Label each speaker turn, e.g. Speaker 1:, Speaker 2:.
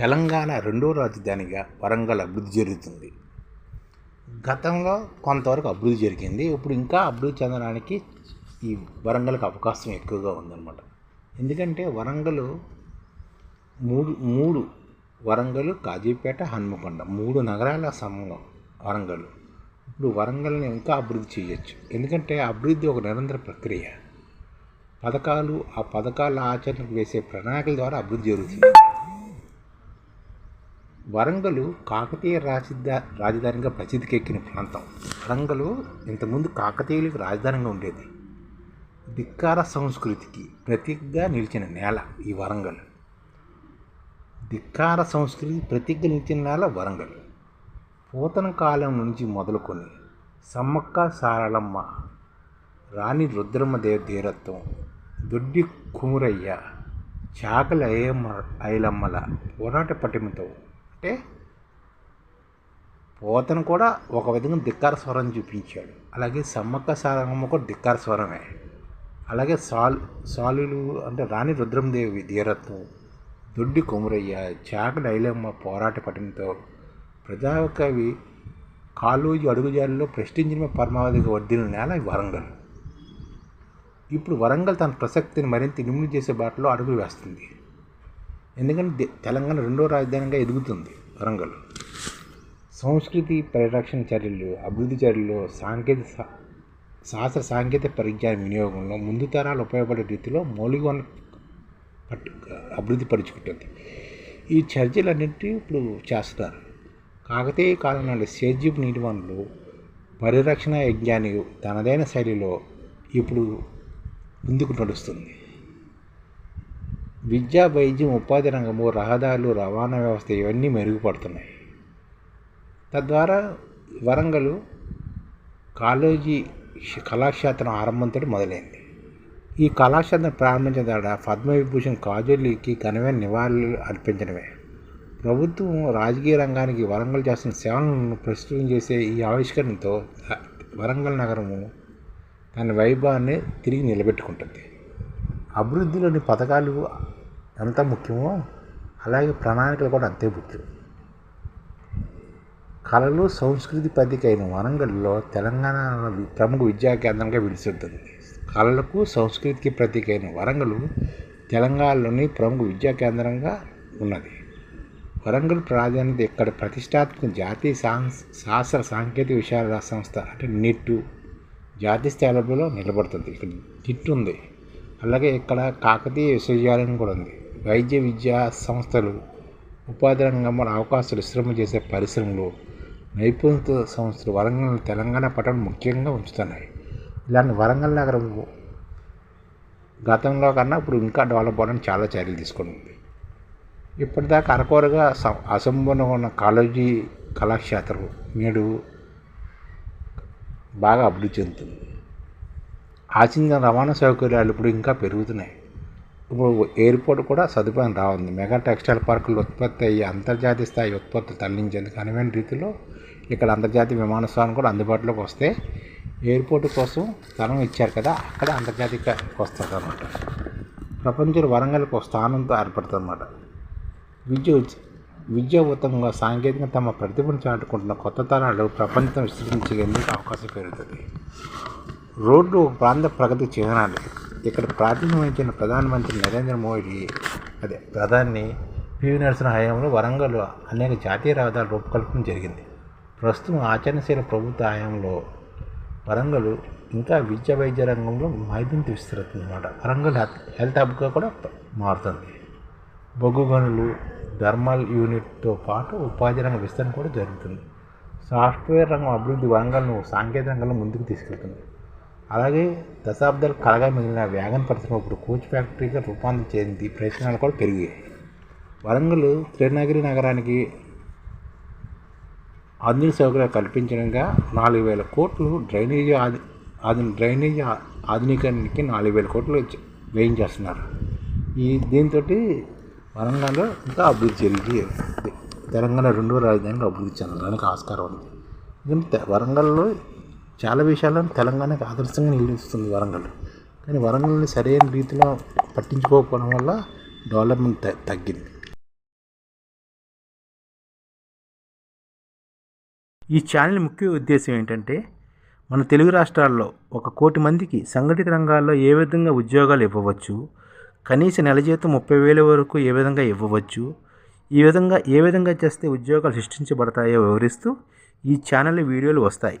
Speaker 1: తెలంగాణ రెండో రాజధానిగా వరంగల్ అభివృద్ధి జరుగుతుంది. గతంలో కొంతవరకు అభివృద్ధి జరిగింది. ఇప్పుడు ఇంకా అభివృద్ధి చెందడానికి ఈ వరంగల్కి అవకాశం ఎక్కువగా ఉందన్నమాట. ఎందుకంటే వరంగల్ మూడు మూడు వరంగల్ కాజీపేట హన్మకొండ మూడు నగరాల సమూహం వరంగల్. ఇప్పుడు వరంగల్ని ఇంకా అభివృద్ధి చేయొచ్చు. ఎందుకంటే అభివృద్ధి ఒక నిరంతర ప్రక్రియ. పథకాలు ఆ పథకాల ఆచరణకు వేసే ప్రణాళికల ద్వారా అభివృద్ధి జరుగుతుంది. వరంగల్ కాకతీయ రాజధా రాజధానిగా ప్రసిద్ధికెక్కిన ప్రాంతం. వరంగల్ ఇంతకుముందు కాకతీయులకు రాజధానిగా ఉండేది. ధిక్కార సంస్కృతికి ప్రతీకగా నిలిచిన నేల ఈ వరంగల్. ధిక్కార సంస్కృతి ప్రతీకగా నిలిచిన నేల వరంగల్. పూతన కాలం నుంచి మొదలుకొని సమ్మక్క సారళమ్మ రాణి రుద్రమ్మదేవి ధీరత్వం దొడ్డి కుమురయ్య చాకలి అయ్యమ్మ ఐలమ్మల పోరాట పటిమతో అంటే పోతను కూడా ఒక విధంగా ధిక్కార స్వరం చూపించాడు. అలాగే సమ్మక్క సారమ్మ కూడా ధిక్కార స్వరమే. అలాగే సాల్ సాలులు అంటే రాణి రుద్రందేవి ధీరత్వం దొడ్డి కొమురయ్య చాకలి ఐలమ్మ పోరాట పటంతో ప్రజాకవి కాళోజీ అడుగుజాలలో ప్రశ్నించిన పరమావధిగా వర్ధిన నేల వరంగల్. ఇప్పుడు వరంగల్ తన ప్రసక్తిని మరింత నిమ్ము చేసే బాటలో అడుగులు వేస్తుంది. ఎందుకంటే తెలంగాణ రెండో రాజధానిగా ఎదుగుతుంది వరంగల్. సంస్కృతి పరిరక్షణ చర్యలు అభివృద్ధి చర్యలు సాంకేతిక శాస్త్ర సాంకేతిక పరిజ్ఞాన వినియోగంలో ముందు తరాలు ఉపయోగపడే రీతిలో మౌలిక పట్టు అభివృద్ధి పరుచుకుంటుంది. ఈ చర్యలన్నింటినీ ఇప్పుడు చేస్తున్నారు. కాకతీయ కాలం నాటి సేద్యపు నీటి వనరులు పరిరక్షణ యజ్ఞాన్ని తనదైన శైలిలో ఇప్పుడు ముందుకు నడుస్తుంది. విద్యా వైద్యం ఉపాధి రంగము రహదారులు రవాణా వ్యవస్థ ఇవన్నీ మెరుగుపడుతున్నాయి. తద్వారా వరంగల్ కాలేజీ కళాక్షేత్రం ఆరంభంతో మొదలైంది. ఈ కళాక్షేత్రం ప్రారంభించిన తర్వాత పద్మవిభూషణ్ కాజోలికి ఘనమైన నివాళులు అర్పించడమే. ప్రభుత్వం రాజకీయ రంగానికి వరంగల్ చేస్తున్న సేవలను ప్రస్తుతం చేసే ఈ ఆవిష్కరణతో వరంగల్ నగరము తన వైభవాన్ని తిరిగి నిలబెట్టుకుంటుంది. అభివృద్ధిలోని పథకాలు ఎంత ముఖ్యమో అలాగే ప్రణాళికలు కూడా అంతే ముఖ్యం. కళలు సంస్కృతి పద్ధతి అయిన వరంగల్లో తెలంగాణ ప్రముఖ విద్యా కేంద్రంగా విడిచిస్తుంది కళలకు సంస్కృతికి ప్రతీక అయిన వరంగల్ తెలంగాణలోని ప్రముఖ విద్యా కేంద్రంగా ఉన్నది. వరంగల్ ప్రాధాన్యత ఇక్కడ ప్రతిష్టాత్మక జాతీయ శాస్త్ర సాంకేతిక విషయాల సంస్థ అంటే నిట్టు జాతీయ స్థాయిలో నిలబడుతుంది. ఇక్కడ నిట్టు ఉంది. అలాగే ఇక్కడ కాకతీయ విశ్వవిద్యాలయం కూడా ఉంది. వైద్య విద్యా సంస్థలు ఉపాధి రంగంలో అవకాశాలు విశ్రమ చేసే పరిశ్రమలు నైపుణ్యత సంస్థలు వరంగల్ తెలంగాణ పట్టణం ముఖ్యంగా ఉంచుతున్నాయి. ఇలాంటి వరంగల్ నగరం గతంలో కన్నా ఇప్పుడు ఇంకా డెవలప్ అవ్వడానికి చాలా చర్యలు తీసుకుంటుంది. ఇప్పటిదాకా అరకొరగా అసంపూర్ణంగా ఉన్న కాలేజీ కళాక్షేత్రం నేడు బాగా అభివృద్ధి చెందుతుంది. ఆశించిన రవాణా సౌకర్యాలు ఇప్పుడు ఇంకా పెరుగుతున్నాయి. ఇప్పుడు ఎయిర్పోర్ట్ కూడా సదుపాయం రావుంది మెగా టెక్స్టైల్ పార్కులు ఉత్పత్తి అయ్యే అంతర్జాతీయ స్థాయి ఉత్పత్తులు తరలించేందుకు అనువైన రీతిలో ఇక్కడ అంతర్జాతీయ విమానాశ్రయాలు కూడా అందుబాటులోకి వస్తే ఎయిర్పోర్ట్ కోసం స్థలం ఇచ్చారు కదా అక్కడ అంతర్జాతీయ వస్తుంది అనమాట ప్రపంచంలో వరంగల్కి ఒక స్థానంతో ఏర్పడుతుంది అన్నమాట విద్య విద్యావంతంగా సాంకేతికంగా తమ ప్రతిభను చాటుకుంటున్న కొత్త తరాలు ప్రపంచం విస్తరించేందుకు అవకాశం పెరుగుతుంది. రోడ్లు ఒక ప్రాంత ప్రగతి చెందాలి ఇక్కడ ప్రాతినిధ్యం వహించిన ప్రధానమంత్రి నరేంద్ర మోడీ అదే ప్రధాని పివి నరసింహ హయాంలో వరంగల్ అనేక జాతీయ రహదారుల రూపకల్పన జరిగింది. ప్రస్తుతం ఆచరణశీల ప్రభుత్వ హయాంలో వరంగల్ ఇంకా విద్య వైద్య రంగంలో మైదంతి విస్తరిస్తుంది అనమాట వరంగల్ హెల్త్ హబ్గా కూడా మారుతుంది. బొగ్గు గనులు థర్మల్ యూనిట్తో పాటు ఉపాధి రంగ విస్తరణ కూడా జరుగుతుంది. సాఫ్ట్వేర్ రంగం అభివృద్ధి వరంగల్ను సాంకేతిక రంగంలో ముందుకు తీసుకెళ్తుంది. అలాగే దశాబ్దాలు కలగా మిగిలిన వ్యాగన్ పరిశ్రమ ఇప్పుడు కోచ్ ఫ్యాక్టరీగా రూపాంతరం చెంది ప్రయత్నాలు కూడా పెరిగాయి. వరంగల్ త్రినగిరి నగరానికి ఆధునిక సౌకర్యాలు కల్పించడంగా నాలుగు వేల కోట్లు డ్రైనేజీ ఆధు డ్రైనేజీ ఆధునీకరణకి నాలుగు వేల కోట్లు వేయించేస్తున్నారు ఈ దీంతో వరంగల్లో ఇంకా అభివృద్ధి జరిగి తెలంగాణ రెండో రాజధానిగా అభివృద్ధి చెందడానికి ఆస్కారం ఉంది. వరంగల్లో చాలా విషయాలను తెలంగాణకు ఆదర్శంగా నిలుస్తుంది వరంగల్. కానీ వరంగల్ని సరైన రీతిలో పట్టించుకోకపోవడం వల్ల డెవలప్మెంట్ తగ్గింది.
Speaker 2: ఈ ఛానల్ ముఖ్య ఉద్దేశం ఏంటంటే మన తెలుగు రాష్ట్రాల్లో ఒక కోటి మందికి సంఘటిత రంగాల్లో ఏ విధంగా ఉద్యోగాలు ఇవ్వవచ్చు కనీస నెల జీతం ముప్పై వేల వరకు ఏ విధంగా ఇవ్వవచ్చు ఈ విధంగా ఏ విధంగా చేస్తే ఉద్యోగాలు సృష్టించబడతాయో వివరిస్తూ ఈ ఛానల్ వీడియోలు వస్తాయి.